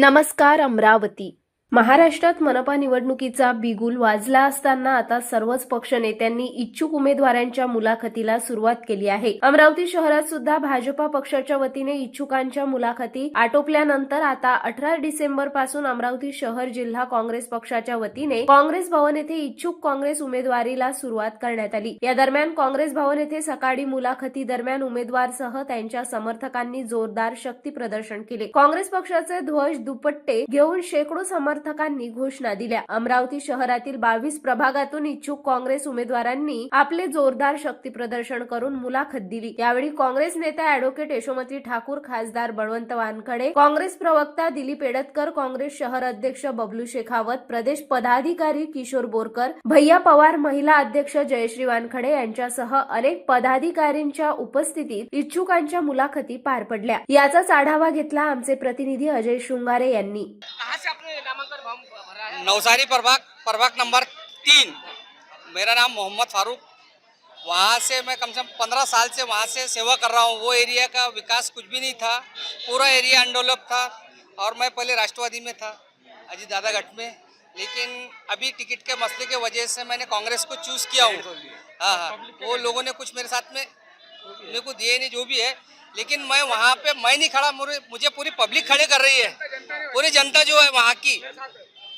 नमस्कार अमरावती. महाराष्ट्रात मनपा निवडणुकीचा बिगुल वाजला असताना आता सर्वच पक्षनेत्यांनी इच्छुक उमेदवारांच्या मुलाखतीला सुरुवात केली आहे. अमरावती शहरात सुद्धा भाजपा पक्षाच्या वतीने इच्छुकांच्या मुलाखती आटोपल्यानंतर आता अठरा डिसेंबरपासून अमरावती शहर जिल्हा काँग्रेस पक्षाच्या वतीने काँग्रेस भवन येथे इच्छुक काँग्रेस उमेदवारीला सुरुवात करण्यात आली. या दरम्यान काँग्रेस भवन येथे सकाळी मुलाखती दरम्यान उमेदवारसह त्यांच्या समर्थकांनी जोरदार शक्ती प्रदर्शन केले. काँग्रेस पक्षाचे ध्वज दुपट्टे घेऊन शेकडो समर्थकांनी घोषणा दिल्या. अमरावती शहरातील बावीस प्रभागातून इच्छुक काँग्रेस उमेदवारांनी आपले जोरदार शक्ती प्रदर्शन करून मुलाखत दिली. यावेळी काँग्रेस नेत्या अॅडव्होकेट यशोमती ठाकूर खासदार बळवंत वानखडे काँग्रेस प्रवक्ता दिलीप एडतकर काँग्रेस शहर अध्यक्ष बबलू शेखावत प्रदेश पदाधिकारी किशोर बोरकर भैया पवार महिला अध्यक्ष जयश्री वानखडे यांच्यासह अनेक पदाधिकारींच्या उपस्थितीत इच्छुकांच्या मुलाखती पार पडल्या. याचाच आढावा घेतला आमचे प्रतिनिधी अजय शृंगारे यांनी. नवसारी प्रभाग प्रभाग नंबर तीन। मेरा नाम मोहम्मद फारूक। वहाँ से मैं कम से कम पंद्रह साल से वहाँ से सेवा कर रहा हूँ। वो एरिया का विकास कुछ भी नहीं था। पूरा एरिया अनडेवलप था और मैं पहले राष्ट्रवादी में था, अजीत दादा गठ में। लेकिन अभी टिकट के मसले के वजह से मैंने कांग्रेस को चूज़ किया हूँ। हाँ हाँ। वो लोगों ने कुछ मेरे साथ में मेरे को दिए नहीं, जो भी है। लेकिन मैं वहाँ पे, मैं नहीं खड़ा मुझे पूरी पब्लिक खड़े कर रही है। पूरी जनता जो है वहाँ की।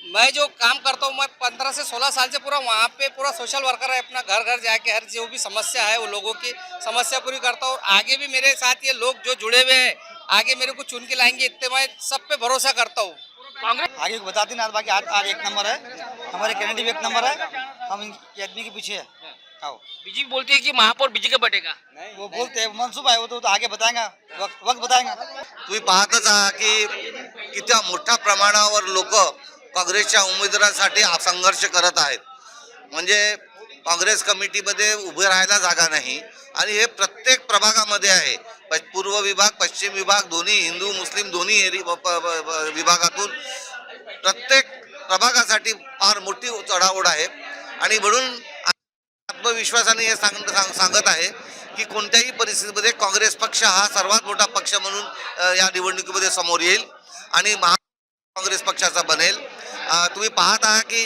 मैं जो काम करता हूँ, मैं पंद्रह से सोलह साल से पूरा वहाँ पे पूरा सोशल वर्कर है, अपना घर घर जाके हर जो भी समस्या है, वो लोगों की समस्या पूरी करता हूँ। आगे भी मेरे साथ ये लोग जो जुड़े हुए हैं, आगे मेरे को चुन के लाएँगे, इतने मैं सब पे भरोसा करता हूँ। आगे बताते ना, बाकी आज आज एक नंबर है। हमारे कैंडिडेट एक नंबर है। हम इनके आदमी के पीछे है। आओ बीजेपी बोलती है कि महापौर बीजेपी का बटेगा। वो बोलते हैं मनसूबा है वो तो, आगे बताएंगा वक्त वक्त बताएंगा। तुम्ही पाहतच आहात की किती मोठ्या प्रमाणावर लोक काँग्रेसच्या उमेदवारासाठी संघर्ष करत आहेत. म्हणजे काँग्रेस कमिटीमध्ये उभे राहायला जागा नाही. आणि हे प्रत्येक प्रभागामध्ये आहे. प- पूर्व विभाग पश्चिम विभाग दोन्ही हिंदू मुस्लिम दोन्ही एरि प- प- प- विभागातून प्रत्येक प्रभागासाठी फार मोठी चढाओढ आहे. आणि म्हणून आत्मविश्वासाने हे सांग सांग- सांगत आहे की कोणत्याही परिस्थितीमध्ये काँग्रेस पक्ष हा सर्वात मोठा पक्ष म्हणून या निवडणुकीमध्ये समोर येईल आणि महा काँग्रेस पक्षाचा बनेल. तुम्ही पाहत आहात की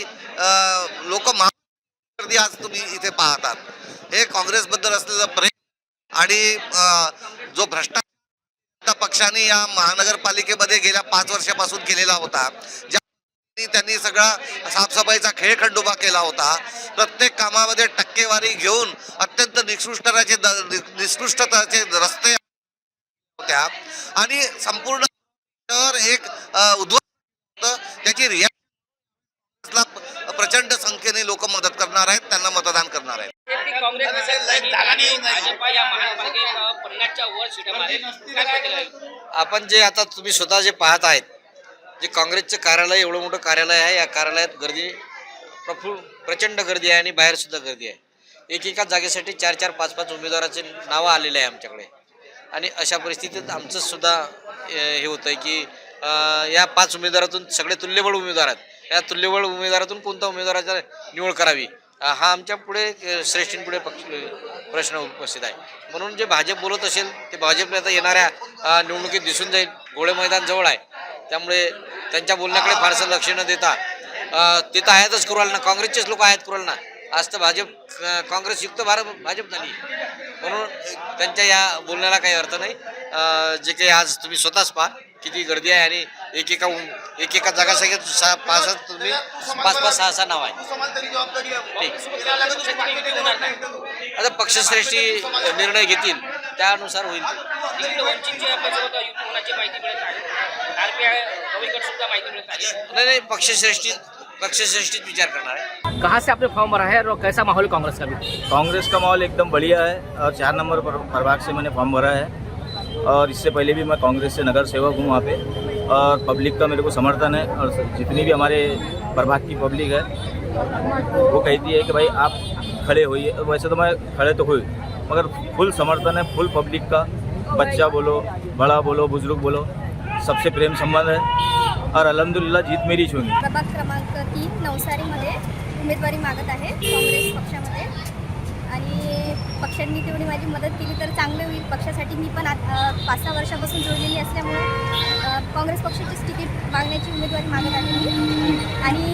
लोक महागर्दी आज तुम्ही इथे पाहतात हे काँग्रेसबद्दल असलेलं प्रेम आणि जो भ्रष्टाचार पक्षाने या महानगरपालिकेमध्ये गेल्या पाच वर्षापासून केलेला होता ज्या त्यांनी- त्यांनी सगळा साफसफाईचा खेळखंडोबा केला होता. प्रत्येक कामामध्ये टक्केवारी घेऊन अत्यंत निकृष्टताचे द- निकृष्टताचे रस्ते होत्या. आणि संपूर्ण शहर एक उद्ध्वस्त. त्याची रिया प्रचंड संख्येने लोक मदत करणार आहेत त्यांना मतदान करणार आहेत? आपण जे आता तुम्ही स्वतः जे पाहत आहेत जे काँग्रेसचं कार्यालय एवढं मोठं कार्यालय आहे या कार्यालयात गर्दी प्रफुल प्रचंड गर्दी आहे आणि बाहेरसुद्धा गर्दी आहे. एकेका जागेसाठी चार चार पाच पाच उमेदवाराचे नावं आलेले आहे आमच्याकडे. आणि अशा परिस्थितीत आमचं सुद्धा हे होतं आहे की या पाच उमेदवारातून सगळे तुल्यबळ उमेदवार आहेत. या तुल्यबळ उमेदवारातून कोणत्या उमेदवाराचा निवड करावी? हा आमच्या पुढे श्रेष्ठींपुढे पक्ष प्रश्न उपस्थित आहे. म्हणून जे भाजप बोलत असेल ते भाजपला आता येणाऱ्या निवडणुकीत दिसून जाईल. घोडे मैदान जवळ आहे. त्यामुळे त्यांच्या बोलण्याकडे फारसं लक्ष न देता ते तर आहेतच करू ना काँग्रेसचेच लोक आहेत कुरालना. ना आज तर भाजप काँग्रेस युक्त भारत भाजप झाली. म्हणून त्यांच्या या बोलण्याला काही अर्थ नाही. जे काही आज तुम्ही स्वतःच पहा किती गर्दी आहे आणि एकेका उम- एकेका जागासाठी सहा पाच तुम्ही पाच पाच सहा सहा नाव आहे. ठीक. आता पक्षश्रेष्ठी निर्णय घेतील त्यानुसार होईल नाही नाही पक्षश्रेष्ठी पक्षश्रेष्ठीच विचार करणार आहे कहाँ से आपने फॉर्म भरा है और कैसा माहौल कांग्रेस का भी? कांग्रेस का माहौल एकदम बढ़िया है और चार नंबर पर प्रभाग से मैंने फॉर्म भरा है और इससे पहले भी मैं कांग्रेस से नगर सेवक हूँ वहाँ पे और पब्लिक का मेरे को समर्थन है और जितनी भी हमारे प्रभाग की पब्लिक है वो कहती है कि भाई आप खड़े होइए। वैसे तो मैं खड़े तो हुई मगर फुल समर्थन है फुल पब्लिक का। बच्चा बोलो बड़ा बोलो बुज़ुर्ग बोलो सबसे प्रेम संबंध है। और अलहमदिल्ला जीत मेरी होगी प्रभाग क्रमांक तीन नवसारीमध्ये उमेदवारी मागत आहे काँग्रेस पक्षामध्ये. आणि पक्षांनी तेवढी माझी मदत केली तर चांगलं होईल. पक्षासाठी मी पण पाच सहा वर्षापासून जोडलेली असल्यामुळे काँग्रेस पक्षाचीच तिकीट मागण्या उमेदवारी मागत आहे मी. आणि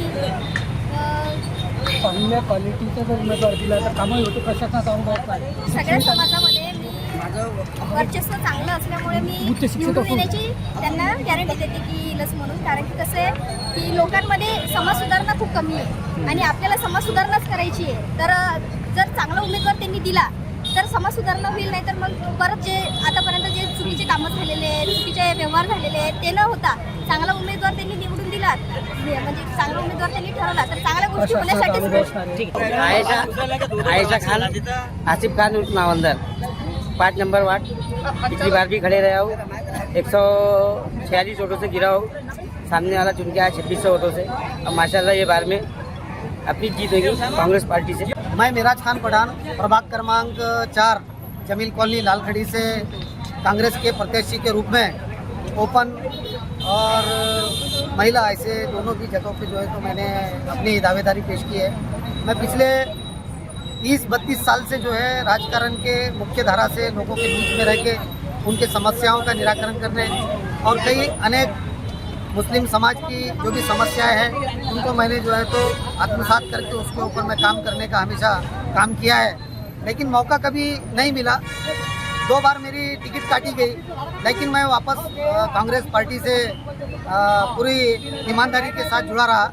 चांगल्या क्वालिटीचा जर उमेदवार दिला तर होते काय? सगळ्या समाजामध्ये वर्चस्व चांगलं असल्यामुळे मी निवडून. येण्याची त्यांना गॅरंटी देते की येईलच म्हणून. कारण की कसं आहे की लोकांमध्ये समाज सुधारणा खूप कमी आहे. आणि आपल्याला समाज सुधारणाच करायची आहे. तर जर चांगला उमेदवार त्यांनी दिला तर समाज सुधारणा होईल नाही तर मग परत जे आतापर्यंत जे चुकीचे कामं झालेले आहेत चुकीचे व्यवहार झालेले आहेत ते न होता चांगला उमेदवार त्यांनी निवडून दिला म्हणजे चांगला उमेदवार त्यांनी ठरवला तर चांगल्या गोष्टी असणारे आयशा खान आसिफ खान नावंदर पाँच नंबर वार्ड। पिछली बार भी खड़े रहा हूँ एक सौ छियालीस वोटों से गिरा हूँ। सामने वाला चुन के आया छब्बीस सौ वोटों से। अब माशाल्लाह ये बार में अपनी जीत होगी कांग्रेस पार्टी से। मैं मिराज खान पठान, प्रभाग क्रमांक चार, जमील कॉलोनी, लालखड़ी से कांग्रेस के प्रत्याशी के रूप में ओपन और महिला, ऐसे दोनों की जगहों पे जो है तो मैंने अपनी दावेदारी पेश की है। मैं पिछले तीस बत्तीस साल से जो है राजकारण के मुख्य धारा से लोगों के बीच में रह के उनके समस्याओं का निराकरण करने और कई अनेक मुस्लिम समाज की जो भी समस्याएँ हैं, उनको मैंने जो है तो आत्मसात करके उसके ऊपर मैं काम करने का हमेशा काम किया है। लेकिन मौका कभी नहीं मिला। दो बार मेरी टिकट काटी गई, लेकिन मैं वापस कांग्रेस पार्टी से पूरी ईमानदारी के साथ जुड़ा रहा।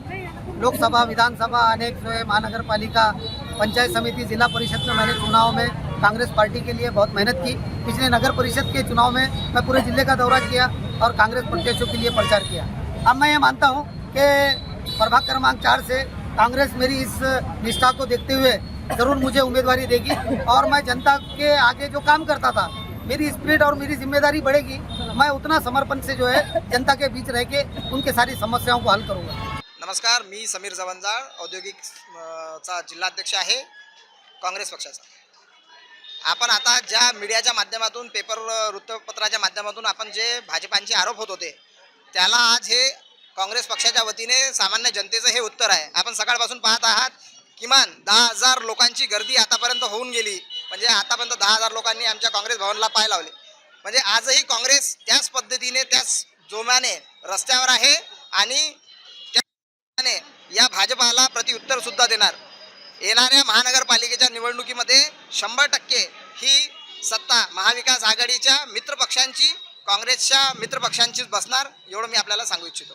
लोकसभा, विधानसभा, अनेक जो है महानगर पालिका पंचायत समिति, जिला परिषद में मैंने चुनाव में कांग्रेस पार्टी के लिए बहुत मेहनत की। पिछले नगर परिषद के चुनाव में मैं पूरे ज़िले का दौरा किया और कांग्रेस प्रत्याशियों के लिए प्रचार किया। अब मैं ये मानता हूँ कि प्रभाग क्रमांक चार से कांग्रेस मेरी इस निष्ठा को देखते हुए ज़रूर मुझे उम्मीदवारी देगी और मैं जनता के आगे जो काम करता था, मेरी स्पिरिट और मेरी ज़िम्मेदारी बढ़ेगी। मैं उतना समर्पण से जो है जनता के बीच रह के उनके सारी समस्याओं को हल करूँगा। नमस्कार मी समीर जवंजाळ औद्योगिक चा जिल्हाध्यक्ष आहे काँग्रेस पक्षाचा. आपण आता ज्या मीडियाच्या माध्यमातून पेपर वृत्तपत्राच्या माध्यमातून आपण जे भाजपांचे आरोप होत होते त्याला आज हे काँग्रेस पक्षाच्या वतीने सामान्य जनतेचं हे उत्तर आहे. आपण सकाळपासून पाहत आहात किमान दहा हजार लोकांची गर्दी आतापर्यंत होऊन गेली. म्हणजे आतापर्यंत दहा हजार लोकांनी आमच्या काँग्रेस भवनला पाय लावले. म्हणजे आजही काँग्रेस त्याच पद्धतीने त्याच जोमाने रस्त्यावर आहे आणि या भाजपाला प्रत्युत्तर सुद्धा देणार. येणाऱ्या महानगरपालिकेच्या निवडणुकीमध्ये शंभर टक्के ही सत्ता महाविकास आघाडीच्या मित्रपक्षांची काँग्रेसच्या मित्रपक्षांचीच बसणार एवढं मी आपल्याला सांगू इच्छितो.